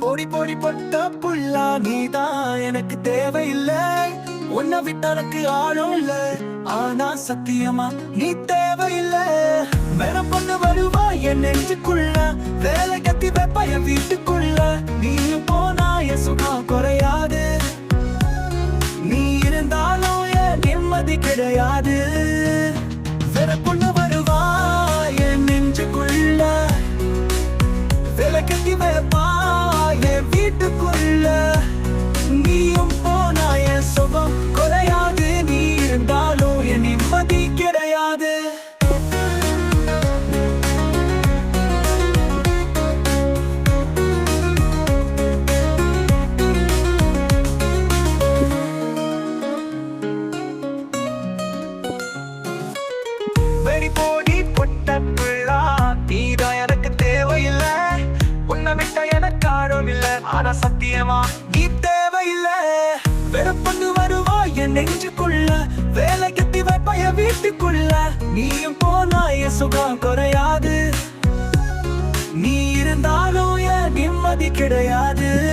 பொடி பொடி பொட்ட புள்ளா நீதான் எனக்கு தேவையில்லை. உன்னை விட்டு எனக்கு ஆளும் இல்ல. ஆனா சத்தியமா நீ தேவையில்லை. வேற பொண்ணு வருவா என் நெஞ்சுக்குள்ள. வேலை கத்தி வைப்பா என் வீட்டுக்குள்ள. நீ போனா என் சுகம் குறையாது. நீ இருந்தாலும் என் நிம்மதி கிடையாது. விளக்கத்தி வைப்பா என் வீட்டுக்குள்ள. நீயும் போனா என் சுகம் குறையாது. நீ இருந்தாலும் என் நிம்மதி கிடையாது. வெடி போடி ஆனா சத்தியமா? நீ தேவையில்லை. வெறுப்பந்து வருவா என் நெஞ்சுக்குள்ள. வேலை கட்டி வைப்பா வீட்டுக்குள்ள. நீயும் போனா என் சுகம் குறையாது. நீ இருந்தாலும் என் நிம்மதி கிடையாது.